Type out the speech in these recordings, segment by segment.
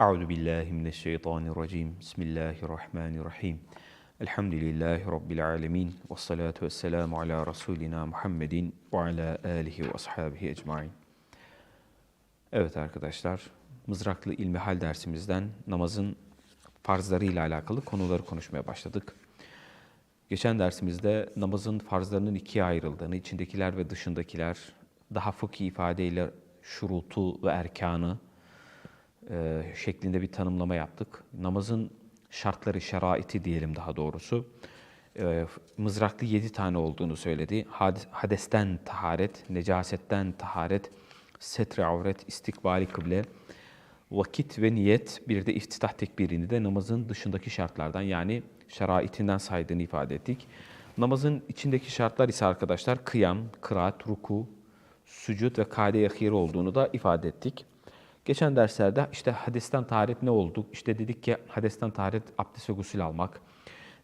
Euzu billahi mineşşeytanirracim. Bismillahirrahmanirrahim. Elhamdülillahi rabbil alamin. Ves salatu vesselamu ala rasulina Muhammedin ve ala alihi ve ashabihi ecmaîn. Evet arkadaşlar, Mızraklı İlmihal dersimizden namazın farzları ile alakalı konuları konuşmaya başladık. Geçen dersimizde namazın farzlarının ikiye ayrıldığını, içindekiler ve dışındakiler, daha fıkhi ifadeyle şurutu ve erkanı e, şeklinde bir tanımlama yaptık. Namazın şartları, şeraiti diyelim daha doğrusu. E, mızraklı yedi tane olduğunu söyledi. Had- Hadesten taharet, necasetten taharet, setre avret, istikbali kıble, vakit ve niyet, bir de iftitah tekbirini de namazın dışındaki şartlardan yani şeraitinden saydığını ifade ettik. Namazın içindeki şartlar ise arkadaşlar kıyam, kıraat, ruku, sücud ve kade yahir olduğunu da ifade ettik. Geçen derslerde işte hadesten taharet ne olduk? İşte dedik ki hadesten taharet abdest ve gusül almak.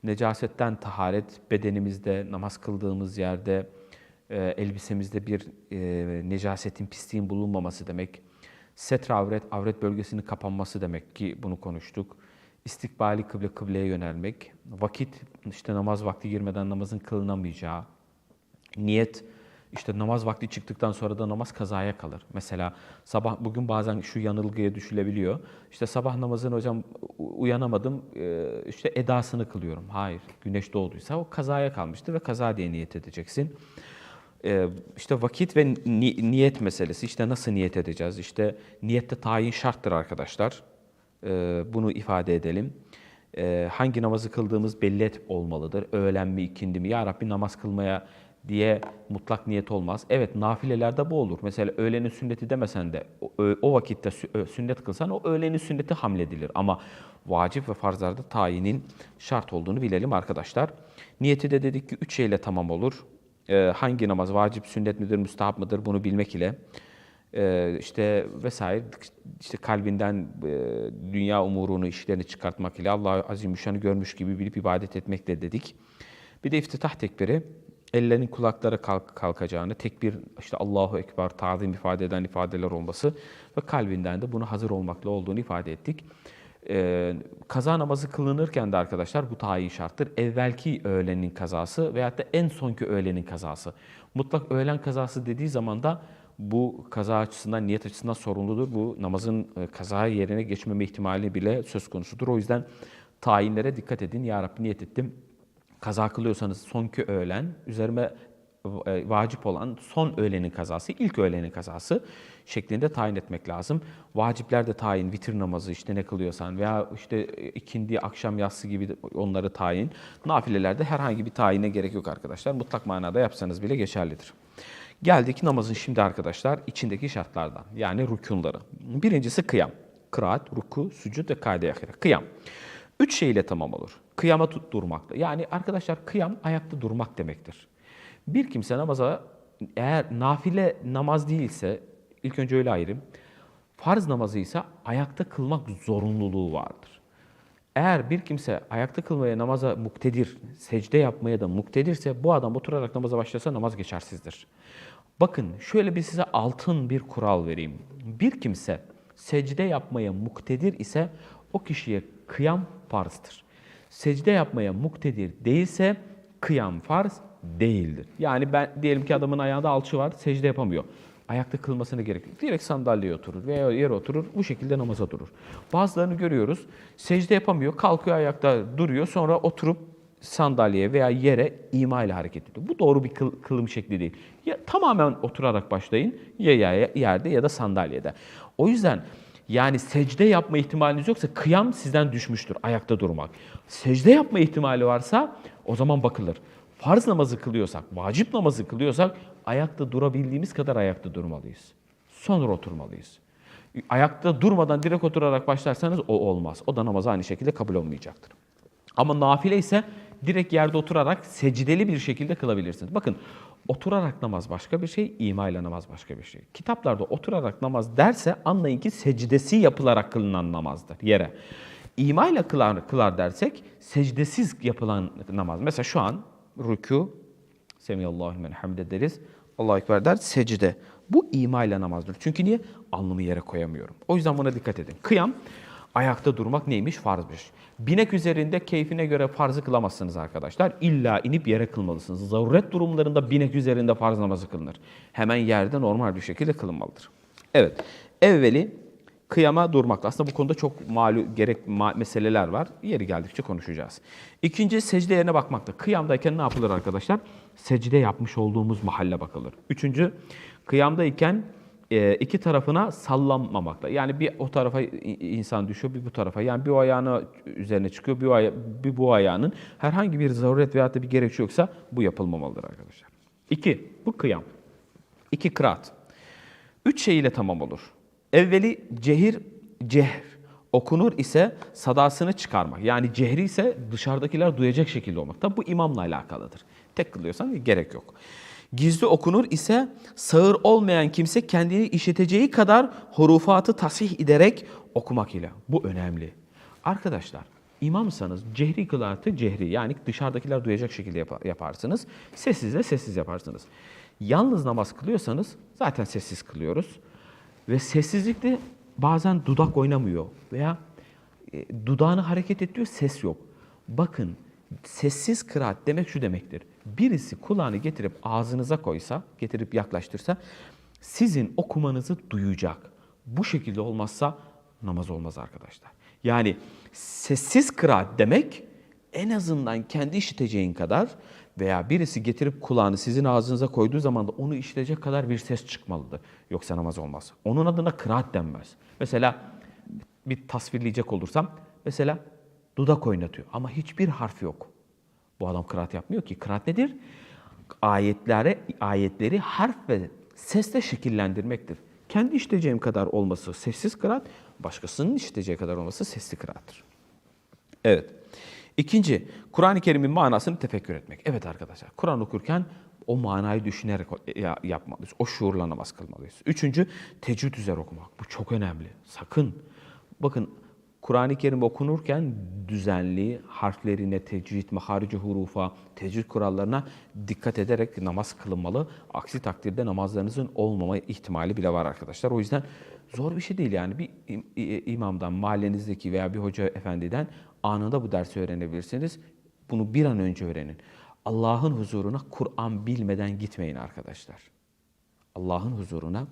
Necasetten taharet bedenimizde, namaz kıldığımız yerde, e, elbisemizde bir e, necasetin, pisliğin bulunmaması demek. Setre avret, avret bölgesinin kapanması demek ki bunu konuştuk. İstikbali kıble, kıbleye yönelmek. Vakit, işte namaz vakti girmeden namazın kılınamayacağı. Niyet, işte namaz vakti çıktıktan sonra da namaz kazaya kalır. Mesela sabah bugün bazen şu yanılgıya düşülebiliyor. İşte sabah namazını hocam uyanamadım, e, işte edasını kılıyorum. Hayır, güneş doğduysa o kazaya kalmıştır ve kaza diye niyet edeceksin. E, işte vakit ve ni- niyet meselesi. İşte nasıl niyet edeceğiz? İşte niyette tayin şarttır arkadaşlar. E, Bunu ifade edelim. Hangi namazı kıldığımız belli et olmalıdır. Öğlen mi, ikindi mi? Ya Rabbi namaz kılmaya diye mutlak niyet olmaz. Evet nafilelerde bu olur. Mesela öğlenin sünneti demesen de o, vakitte sünnet kılsan o öğlenin sünneti hamledilir. Ama vacip ve farzlarda tayinin şart olduğunu bilelim arkadaşlar. Niyeti de dedik ki üç şeyle tamam olur. Ee, hangi namaz vacip, sünnet midir, müstahap mıdır bunu bilmek ile ee, işte vesaire işte kalbinden e, dünya umurunu, işlerini çıkartmak ile Allah Azimüşşan'ı görmüş gibi bilip ibadet etmekle dedik. Bir de iftitah tekbiri ellerin kulaklara kalk, kalkacağını, tekbir işte Allahu Ekber, tazim ifade eden ifadeler olması ve kalbinden de bunu hazır olmakla olduğunu ifade ettik. Ee, kaza namazı kılınırken de arkadaşlar bu tayin şarttır. Evvelki öğlenin kazası veyahut da en sonki öğlenin kazası. Mutlak öğlen kazası dediği zaman da bu kaza açısından, niyet açısından sorumludur. Bu namazın e, kaza yerine geçmeme ihtimali bile söz konusudur. O yüzden tayinlere dikkat edin. Ya Rabbi niyet ettim. Kaza kılıyorsanız sonki öğlen, üzerime e, vacip olan son öğlenin kazası, ilk öğlenin kazası şeklinde tayin etmek lazım. Vacipler de tayin, vitir namazı işte ne kılıyorsan veya işte e, ikindi, akşam yatsı gibi onları tayin. Nafilelerde herhangi bir tayine gerek yok arkadaşlar. Mutlak manada yapsanız bile geçerlidir. Geldik namazın şimdi arkadaşlar içindeki şartlardan yani rükunları. Birincisi kıyam. Kıraat, ruku, sücud ve ahire. Kıyam. Üç şeyle tamam olur. Kıyama tut durmakla. Yani arkadaşlar kıyam ayakta durmak demektir. Bir kimse namaza eğer nafile namaz değilse ilk önce öyle ayırayım. Farz namazı ise ayakta kılmak zorunluluğu vardır. Eğer bir kimse ayakta kılmaya namaza muktedir, secde yapmaya da muktedirse bu adam oturarak namaza başlasa namaz geçersizdir. Bakın şöyle bir size altın bir kural vereyim. Bir kimse secde yapmaya muktedir ise o kişiye kıyam farzdır. Secde yapmaya muktedir değilse kıyam farz değildir. Yani ben diyelim ki adamın ayağında alçı var, secde yapamıyor. Ayakta kılmasına gerek. Direkt sandalyeye oturur veya yere oturur, bu şekilde namaza durur. Bazılarını görüyoruz, secde yapamıyor, kalkıyor ayakta duruyor, sonra oturup sandalyeye veya yere ima ile hareket ediyor. Bu doğru bir kıl, kılım şekli değil. Ya tamamen oturarak başlayın, ya, ya yerde ya da sandalyede. O yüzden yani secde yapma ihtimaliniz yoksa kıyam sizden düşmüştür, ayakta durmak. Secde yapma ihtimali varsa o zaman bakılır. Farz namazı kılıyorsak, vacip namazı kılıyorsak ayakta durabildiğimiz kadar ayakta durmalıyız. Sonra oturmalıyız. Ayakta durmadan direkt oturarak başlarsanız o olmaz. O da namaz aynı şekilde kabul olmayacaktır. Ama nafile ise direkt yerde oturarak secdeli bir şekilde kılabilirsiniz. Bakın oturarak namaz başka bir şey, ima ile namaz başka bir şey. Kitaplarda oturarak namaz derse anlayın ki secdesi yapılarak kılınan namazdır yere. İma ile kılar, kılar dersek secdesiz yapılan namaz. Mesela şu an rükû, Semiyallahu men hamde. Allahu Ekber der, secde. Bu ima ile namazdır. Çünkü niye? Alnımı yere koyamıyorum. O yüzden buna dikkat edin. Kıyam, Ayakta durmak neymiş? Farzmış. Binek üzerinde keyfine göre farzı kılamazsınız arkadaşlar. İlla inip yere kılmalısınız. Zaruret durumlarında binek üzerinde farz namazı kılınır. Hemen yerde normal bir şekilde kılınmalıdır. Evet. Evveli kıyama durmakla. Aslında bu konuda çok malu gerek ma- meseleler var. Yeri geldikçe konuşacağız. İkinci secde yerine bakmakta. Kıyamdayken ne yapılır arkadaşlar? Secde yapmış olduğumuz mahalle bakılır. Üçüncü kıyamdayken iki tarafına sallanmamakla. Yani bir o tarafa insan düşüyor, bir bu tarafa. Yani bir o ayağını üzerine çıkıyor, bir, aya- bir bu ayağının herhangi bir zaruret veyahut da bir gerekçe yoksa bu yapılmamalıdır arkadaşlar. İki, bu kıyam. İki kıraat. Üç şey ile tamam olur. Evveli cehir, cehr. Okunur ise sadasını çıkarmak. Yani cehri ise dışarıdakiler duyacak şekilde olmak. Tabi bu imamla alakalıdır. Tek kılıyorsan gerek yok. Gizli okunur ise sağır olmayan kimse kendini işiteceği kadar hurufatı tasih ederek okumak ile. Bu önemli. Arkadaşlar imamsanız cehri kılaatı cehri yani dışarıdakiler duyacak şekilde yapa- yaparsınız. Sessiz de sessiz yaparsınız. Yalnız namaz kılıyorsanız zaten sessiz kılıyoruz. Ve sessizlikte bazen dudak oynamıyor veya e, dudağını hareket ettiriyor ses yok. Bakın sessiz kıraat demek şu demektir. Birisi kulağını getirip ağzınıza koysa, getirip yaklaştırsa sizin okumanızı duyacak. Bu şekilde olmazsa namaz olmaz arkadaşlar. Yani sessiz kıraat demek en azından kendi işiteceğin kadar veya birisi getirip kulağını sizin ağzınıza koyduğu zaman da onu işitecek kadar bir ses çıkmalıdır. Yoksa namaz olmaz. Onun adına kıraat denmez. Mesela bir tasvirleyecek olursam mesela dudak oynatıyor ama hiçbir harf yok. Bu adam kıraat yapmıyor ki. Kıraat nedir? Ayetlere, ayetleri harf ve sesle şekillendirmektir. Kendi işiteceğim kadar olması sessiz kıraat, başkasının işiteceği kadar olması sesli kıraattır. Evet. İkinci, Kur'an-ı Kerim'in manasını tefekkür etmek. Evet arkadaşlar, Kur'an okurken o manayı düşünerek ya- yapmalıyız. O şuurla namaz kılmalıyız. Üçüncü, tecvid üzere okumak. Bu çok önemli. Sakın. Bakın Kur'an-ı Kerim okunurken düzenli, harflerine, tecvid, maharici hurufa, tecvid kurallarına dikkat ederek namaz kılınmalı. Aksi takdirde namazlarınızın olmama ihtimali bile var arkadaşlar. O yüzden zor bir şey değil yani. Bir imamdan, mahallenizdeki veya bir hoca efendiden anında bu dersi öğrenebilirsiniz. Bunu bir an önce öğrenin. Allah'ın huzuruna Kur'an bilmeden gitmeyin arkadaşlar. Allah'ın huzuruna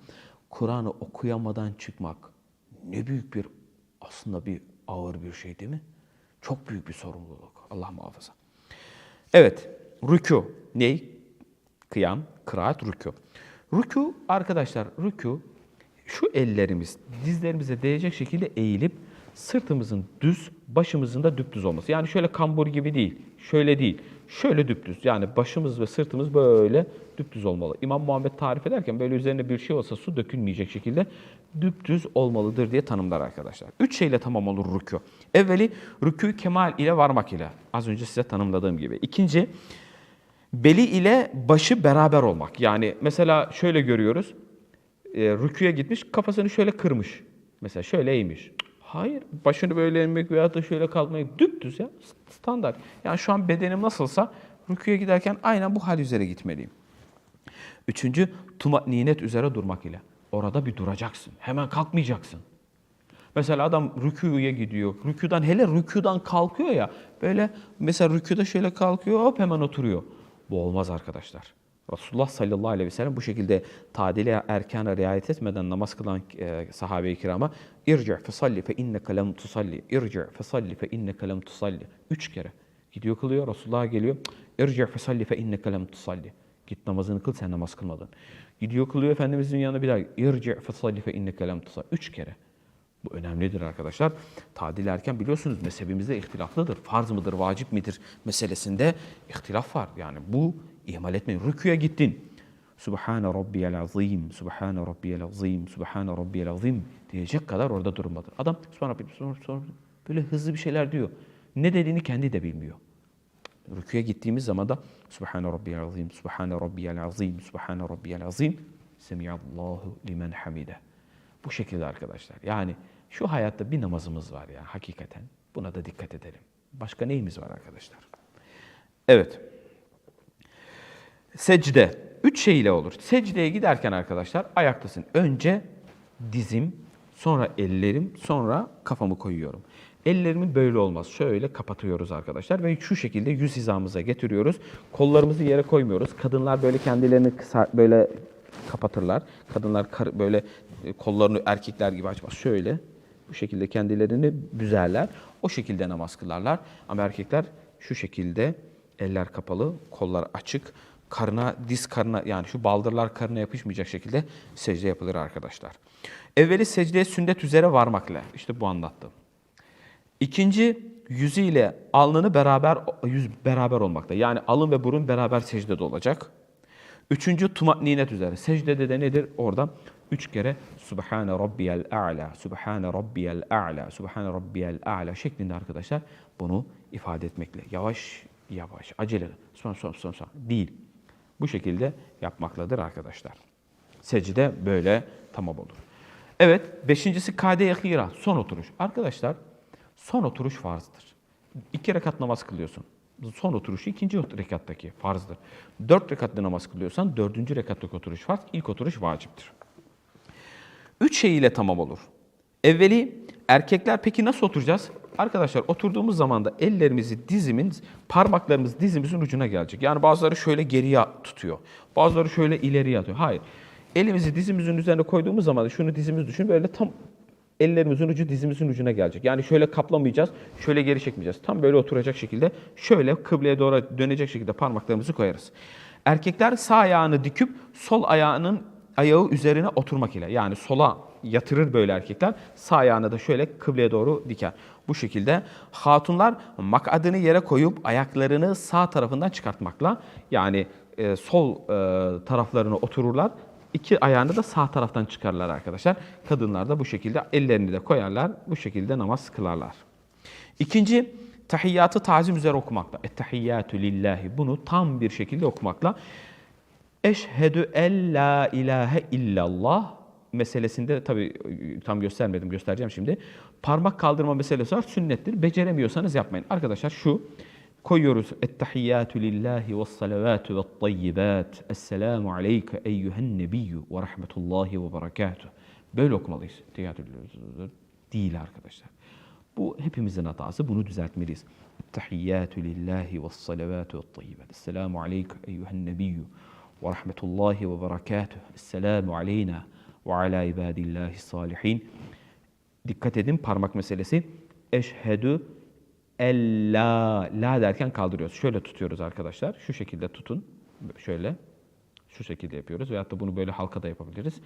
Kur'an'ı okuyamadan çıkmak ne büyük bir aslında bir ağır bir şey değil mi? Çok büyük bir sorumluluk. Allah muhafaza. Evet, rükû. Ney? Kıyam, kıraat, rükû. Rükû arkadaşlar, rükû şu ellerimiz dizlerimize değecek şekilde eğilip sırtımızın düz, başımızın da düpdüz olması. Yani şöyle kambur gibi değil, şöyle değil. Şöyle düpdüz. Yani başımız ve sırtımız böyle düpdüz olmalı. İmam Muhammed tarif ederken böyle üzerine bir şey olsa su dökülmeyecek şekilde düpdüz olmalıdır diye tanımlar arkadaşlar. Üç şeyle tamam olur rükû. Evveli rükû kemal ile varmak ile. Az önce size tanımladığım gibi. İkinci, beli ile başı beraber olmak. Yani mesela şöyle görüyoruz. E, rüküye gitmiş, kafasını şöyle kırmış. Mesela şöyle eğmiş. Hayır, başını böyle eğmek veya da şöyle kalkmayı düptüz ya. Standart. Yani şu an bedenim nasılsa rüküye giderken aynen bu hal üzere gitmeliyim. Üçüncü, ninet üzere durmak ile. Orada bir duracaksın. Hemen kalkmayacaksın. Mesela adam rükûya gidiyor. Rükûdan hele rükûdan kalkıyor ya. Böyle mesela rükûda şöyle kalkıyor hop hemen oturuyor. Bu olmaz arkadaşlar. Resulullah sallallahu aleyhi ve sellem bu şekilde tadile erkana riayet etmeden namaz kılan e, sahabe-i kirama irci' fe salli fe inneke lem tusalli. İrci' fe salli fe inneke lem tusalli. Üç kere. Gidiyor kılıyor. Resulullah'a geliyor. İrci' fe salli fe inneke lem tusalli. Git namazını kıl sen namaz kılmadın. Gidiyor kılıyor Efendimizin yanına bir daha. İrci' fe salli fe inneke lem tusalli. Üç kere. Bu önemlidir arkadaşlar. Tadil erken biliyorsunuz mezhebimizde ihtilaflıdır. Farz mıdır, vacip midir meselesinde ihtilaf var. Yani bu ihmal etmeyin. Rüküye gittin. Subhane rabbiyel azim, subhane rabbiyel azim, subhane rabbiyel azim diyecek kadar orada durmadır. Adam sonra sonra sonra böyle hızlı bir şeyler diyor. Ne dediğini kendi de bilmiyor. Rüküye gittiğimiz zaman da Subhane rabbiyel azim, subhane rabbiyel azim, subhane rabbiyel azim. Semiyallahu limen hamide. Bu şekilde arkadaşlar. Yani şu hayatta bir namazımız var ya hakikaten. Buna da dikkat edelim. Başka neyimiz var arkadaşlar? Evet. Secde. Üç şey ile olur. Secdeye giderken arkadaşlar ayaktasın. Önce dizim, Sonra ellerim, sonra kafamı koyuyorum. Ellerimin böyle olmaz. Şöyle kapatıyoruz arkadaşlar ve şu şekilde yüz hizamıza getiriyoruz. Kollarımızı yere koymuyoruz. Kadınlar böyle kendilerini kısa, böyle kapatırlar. Kadınlar böyle e, kollarını erkekler gibi açmaz. Şöyle bu şekilde kendilerini büzerler. O şekilde namaz kılarlar. Ama erkekler şu şekilde eller kapalı, kollar açık, karına, diz karına yani şu baldırlar karına yapışmayacak şekilde secde yapılır arkadaşlar. Evveli secdeye sünnet üzere varmakla. İşte bu anlattım. İkinci yüzüyle alnını beraber yüz beraber olmakta. Yani alın ve burun beraber secdede olacak. Üçüncü tumakninet üzere. Secdede de nedir? Orada üç kere Subhane Rabbiyel A'la, Subhane Rabbiyel A'la, Subhane Rabbiyel A'la şeklinde arkadaşlar bunu ifade etmekle. Yavaş yavaş, acele, son son son son değil. Bu şekilde yapmakladır arkadaşlar. Secde böyle tamam olur. Evet, beşincisi kade yakira, son oturuş. Arkadaşlar, son oturuş farzdır. İki rekat namaz kılıyorsun. Son oturuşu ikinci rekattaki farzdır. Dört rekatlı namaz kılıyorsan dördüncü rekattaki oturuş farz, ilk oturuş vaciptir. Üç şey ile tamam olur. Evveli erkekler peki nasıl oturacağız? Arkadaşlar oturduğumuz zaman da ellerimizi dizimin, parmaklarımız dizimizin ucuna gelecek. Yani bazıları şöyle geriye tutuyor. Bazıları şöyle ileriye atıyor. Hayır. Elimizi dizimizin üzerine koyduğumuz zaman şunu dizimiz düşün böyle tam ellerimizin ucu dizimizin ucuna gelecek. Yani şöyle kaplamayacağız, şöyle geri çekmeyeceğiz. Tam böyle oturacak şekilde şöyle kıbleye doğru dönecek şekilde parmaklarımızı koyarız. Erkekler sağ ayağını dikip sol ayağının ayağı üzerine oturmak ile yani sola yatırır böyle erkekler. Sağ ayağını da şöyle kıbleye doğru diker. Bu şekilde hatunlar makadını yere koyup ayaklarını sağ tarafından çıkartmakla yani e, sol e, taraflarına otururlar. İki ayağını da sağ taraftan çıkarırlar arkadaşlar. Kadınlar da bu şekilde ellerini de koyarlar. Bu şekilde namaz kılarlar. İkinci, tahiyyatı tazim üzere okumakla. Ettehiyyatü lillahi. Bunu tam bir şekilde okumakla. Eşhedü en la ilahe illallah meselesinde tabi tam göstermedim göstereceğim şimdi. Parmak kaldırma meselesi var sünnettir. Beceremiyorsanız yapmayın. Arkadaşlar şu koyuyoruz. Ettehiyyatü lillahi ve salavatü ve tayyibat. Esselamu aleyke eyyühen nebiyyü ve rahmetullahi ve berekatuhu. Böyle okumalıyız. Değil arkadaşlar. Bu hepimizin hatası. Bunu düzeltmeliyiz. Ettehiyyatü lillahi ve salavatü ve tayyibat. Esselamu aleyke eyyühen nebiyyü ve rahmetullahi ve berekatuhu. Esselamu aleyna ve ala ibadillahi salihin. Dikkat edin parmak meselesi. Eşhedü ella la derken kaldırıyoruz. Şöyle tutuyoruz arkadaşlar. Şu şekilde tutun. Şöyle. Şu şekilde yapıyoruz. Veyahut da bunu böyle halkada yapabiliriz.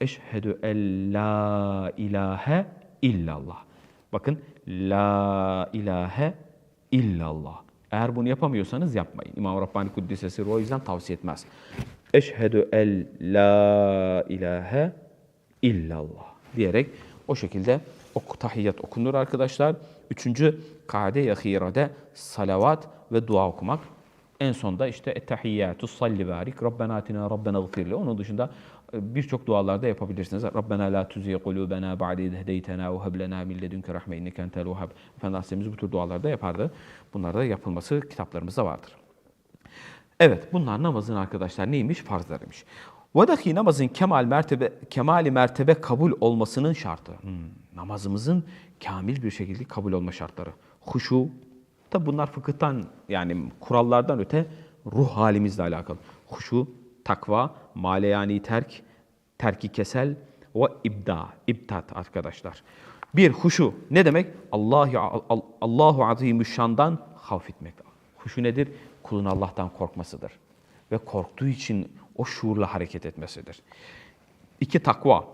Eşhedü en la ilahe illallah. Bakın la ilahe illallah. Eğer bunu yapamıyorsanız yapmayın. İmam Rabbani Kuddisesi o yüzden tavsiye etmez. Eşhedü en la ilahe illallah diyerek o şekilde ok, tahiyyat okunur arkadaşlar. Üçüncü kade yahirede salavat ve dua okumak. En sonda işte ettehiyyatü salli barik Rabbena atina Rabbena gfirli. Onun dışında e, birçok dualarda yapabilirsiniz. Rabbena la tuziye kulubena ba'de idh hedeytena ve heb lena min ledunke rahme inneke entel vehhab. Efendimiz bu tür dualarda yapardı. Bunlar da yapılması kitaplarımızda vardır. Evet bunlar namazın arkadaşlar neymiş? Farzlarıymış. Vadahi namazın kemal mertebe kemali mertebe kabul olmasının şartı. Hmm, namazımızın kamil bir şekilde kabul olma şartları. Huşu, Tabi bunlar fıkıhtan yani kurallardan öte ruh halimizle alakalı. Huşu, takva, maleyani terk, terki kesel ve ibda, ibtat arkadaşlar. Bir huşu ne demek? Allahu Allahu Azimüşşan'dan havf etmek. Huşu nedir? Kulun Allah'tan korkmasıdır ve korktuğu için o şuurla hareket etmesidir. İki takva.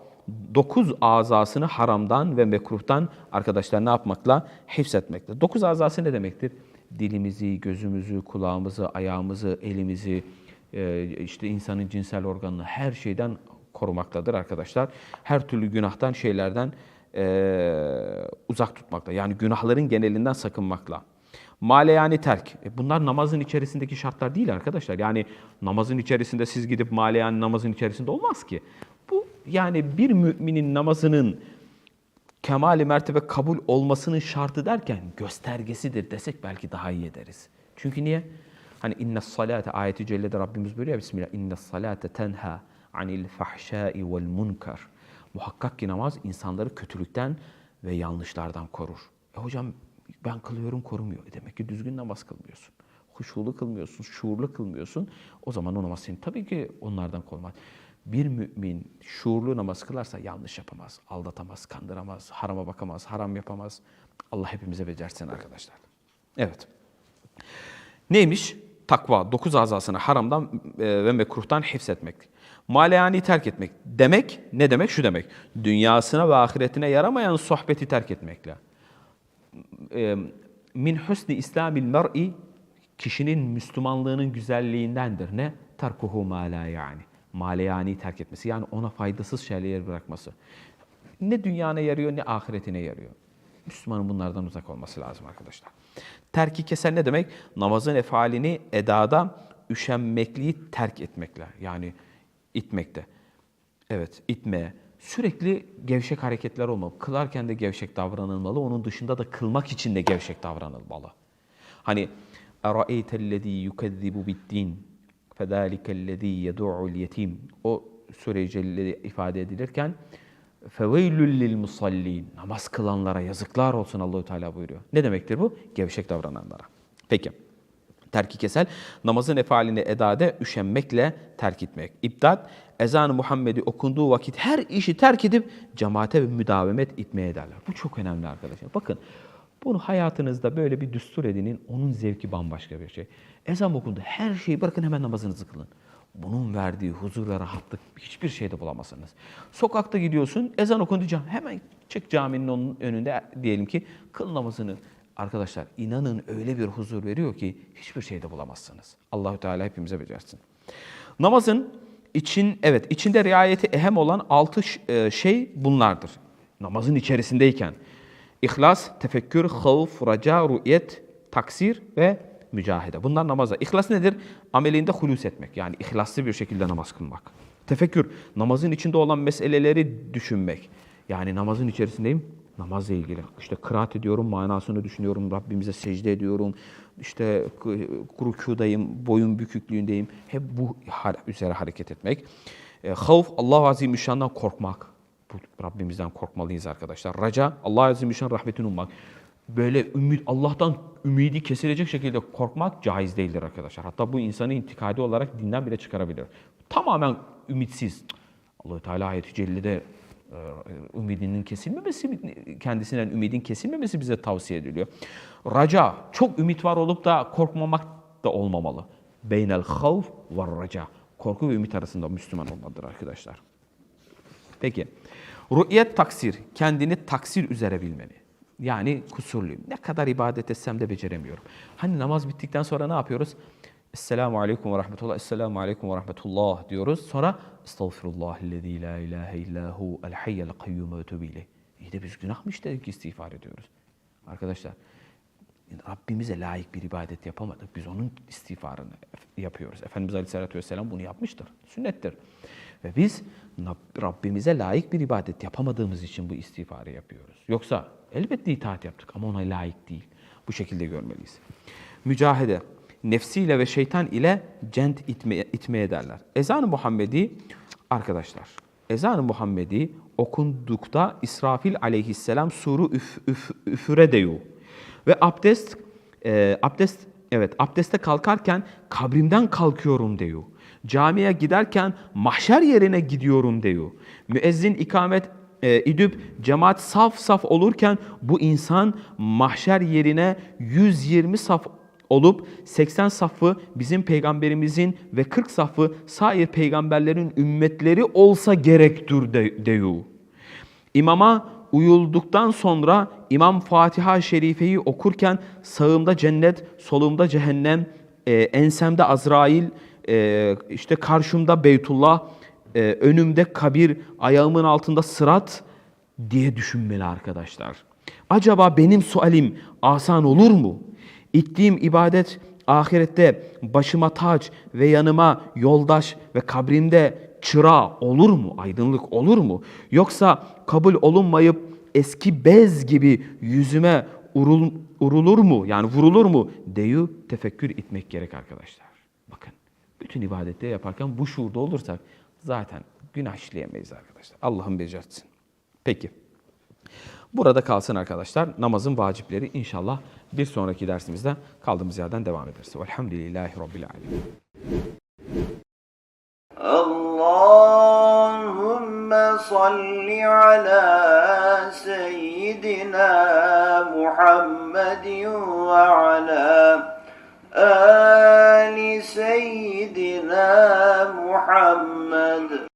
Dokuz azasını haramdan ve mekruhtan arkadaşlar ne yapmakla? Hifzetmekle. Dokuz azası ne demektir? Dilimizi, gözümüzü, kulağımızı, ayağımızı, elimizi, e, işte insanın cinsel organını her şeyden korumaktadır arkadaşlar. Her türlü günahtan, şeylerden e, uzak tutmakla. Yani günahların genelinden sakınmakla. Male yani terk. E bunlar namazın içerisindeki şartlar değil arkadaşlar. Yani namazın içerisinde siz gidip male yani namazın içerisinde olmaz ki. Bu yani bir müminin namazının kemali mertebe kabul olmasının şartı derken göstergesidir desek belki daha iyi ederiz. Çünkü niye? Hani inne salate ayeti cellede Rabbimiz buyuruyor Bismillah. İnne salate tenha anil fahşai vel munkar. Muhakkak ki namaz insanları kötülükten ve yanlışlardan korur. E hocam ben kılıyorum korumuyor. E demek ki düzgün namaz kılmıyorsun. Huşulu kılmıyorsun, şuurlu kılmıyorsun. O zaman o namaz seni tabii ki onlardan korumaz. Bir mümin şuurlu namaz kılarsa yanlış yapamaz, aldatamaz, kandıramaz, harama bakamaz, haram yapamaz. Allah hepimize becersin arkadaşlar. Evet. Neymiş? Takva, dokuz azasını haramdan e, ve mekruhtan hifzetmek. Maleyani terk etmek. Demek ne demek? Şu demek. Dünyasına ve ahiretine yaramayan sohbeti terk etmekle. E, Min husni islamil mer'i kişinin Müslümanlığının güzelliğindendir. Ne? Terkuhu ma la yani. Terk etmesi. Yani ona faydasız şeyleri bırakması. Ne dünyana yarıyor ne ahiretine yarıyor. Müslümanın bunlardan uzak olması lazım arkadaşlar. Terki kesen ne demek? Namazın efalini edada üşenmekliği terk etmekle. Yani itmekte. Evet, itme Sürekli gevşek hareketler olmalı. Kılarken de gevşek davranılmalı. Onun dışında da kılmak için de gevşek davranılmalı. Hani اَرَأَيْتَ الَّذ۪ي يُكَذِّبُ بِالدِّينِ فَذَٰلِكَ الَّذ۪ي يَدُعُ الْيَت۪يمِ O sure ifade edilirken فَوَيْلُ لِلْمُصَلِّينَ Namaz kılanlara yazıklar olsun Allahü Teala buyuruyor. Ne demektir bu? Gevşek davrananlara. Peki. Terki kesel, namazın efalini edade üşenmekle terk etmek. İbdat, ezan-ı Muhammed'i okunduğu vakit her işi terk edip cemaate ve müdavemet etmeye ederler. Bu çok önemli arkadaşlar. Bakın, bunu hayatınızda böyle bir düstur edinin, onun zevki bambaşka bir şey. Ezan okundu, her şeyi bırakın hemen namazınızı kılın. Bunun verdiği huzur ve rahatlık hiçbir şeyde bulamazsınız. Sokakta gidiyorsun, ezan okundu cam. Hemen çık caminin onun önünde diyelim ki kıl namazını. Arkadaşlar inanın öyle bir huzur veriyor ki hiçbir şeyde bulamazsınız. Allahü Teala hepimize becersin. Namazın için evet içinde riayeti ehem olan altı e, şey bunlardır. Namazın içerisindeyken İhlas, tefekkür, havf, raca, ru'yet, taksir ve mücahede. Bunlar namaza. İhlas nedir? Amelinde hulus etmek. Yani ihlaslı bir şekilde namaz kılmak. Tefekkür, namazın içinde olan meseleleri düşünmek. Yani namazın içerisindeyim, namazla ilgili. İşte kıraat ediyorum, manasını düşünüyorum, Rabbimize secde ediyorum. İşte rükudayım, boyun büküklüğündeyim. Hep bu üzere hareket etmek. E, havf, Allah Azimüşşan'dan korkmak. Rabbimizden korkmalıyız arkadaşlar. Raca, Allah Azimüşşan rahmetini ummak. Böyle ümit, Allah'tan ümidi kesilecek şekilde korkmak caiz değildir arkadaşlar. Hatta bu insanı intikadi olarak dinden bile çıkarabilir. Tamamen ümitsiz. allah Teala ayet-i cellede e, ümidinin kesilmemesi, kendisinden ümidin kesilmemesi bize tavsiye ediliyor. Raca, çok ümit var olup da korkmamak da olmamalı. Beynel havf ve raca. Korku ve ümit arasında Müslüman olmalıdır arkadaşlar. Peki. Ru'yet taksir, kendini taksir üzere bilmeni. Yani kusurluyum. Ne kadar ibadet etsem de beceremiyorum. Hani namaz bittikten sonra ne yapıyoruz? Esselamu aleyküm ve rahmetullah, esselamu aleyküm ve rahmetullah diyoruz. Sonra estağfirullahillezî la ilahe illahu el hayyel kayyum ve etûbü İyi de biz günah mı işledik istiğfar ediyoruz? Arkadaşlar Rabbimize layık bir ibadet yapamadık. Biz onun istiğfarını yapıyoruz. Efendimiz Aleyhisselatü Vesselam bunu yapmıştır. Sünnettir. Ve biz Rabbimize layık bir ibadet yapamadığımız için bu istiğfarı yapıyoruz. Yoksa elbette itaat yaptık ama ona layık değil. Bu şekilde görmeliyiz. Mücahede, nefsiyle ve şeytan ile cent itmeye, itmeye derler. Ezan-ı Muhammedi, arkadaşlar, Ezan-ı Muhammedi okundukta İsrafil aleyhisselam suru üf, üf, üfüre deyu. Ve abdest, e, abdest, evet abdeste kalkarken kabrimden kalkıyorum diyor. Camiye giderken mahşer yerine gidiyorum diyor. Müezzin ikamet e, edip cemaat saf saf olurken bu insan mahşer yerine 120 saf olup 80 safı bizim peygamberimizin ve 40 safı sair peygamberlerin ümmetleri olsa gerektir de, diyor. İmama uyulduktan sonra İmam Fatiha Şerife'yi okurken sağımda cennet, solumda cehennem, e, ensemde Azrail, e, işte karşımda Beytullah, e, önümde kabir, ayağımın altında sırat diye düşünmeli arkadaşlar. Acaba benim sualim asan olur mu? İttiğim ibadet ahirette başıma taç ve yanıma yoldaş ve kabrimde çıra olur mu? Aydınlık olur mu? Yoksa kabul olunmayıp eski bez gibi yüzüme urul, urulur mu? Yani vurulur mu? Deyu tefekkür etmek gerek arkadaşlar. Bakın bütün ibadette yaparken bu şuurda olursak zaten günah işleyemeyiz arkadaşlar. Allah'ın becertsin. Peki. Burada kalsın arkadaşlar. Namazın vacipleri inşallah bir sonraki dersimizde kaldığımız yerden devam ederiz. Velhamdülillahi Rabbil Alemin. Allahümme salli ala seyyidina Muhammedin ve ala ali seyyidina Muhammed.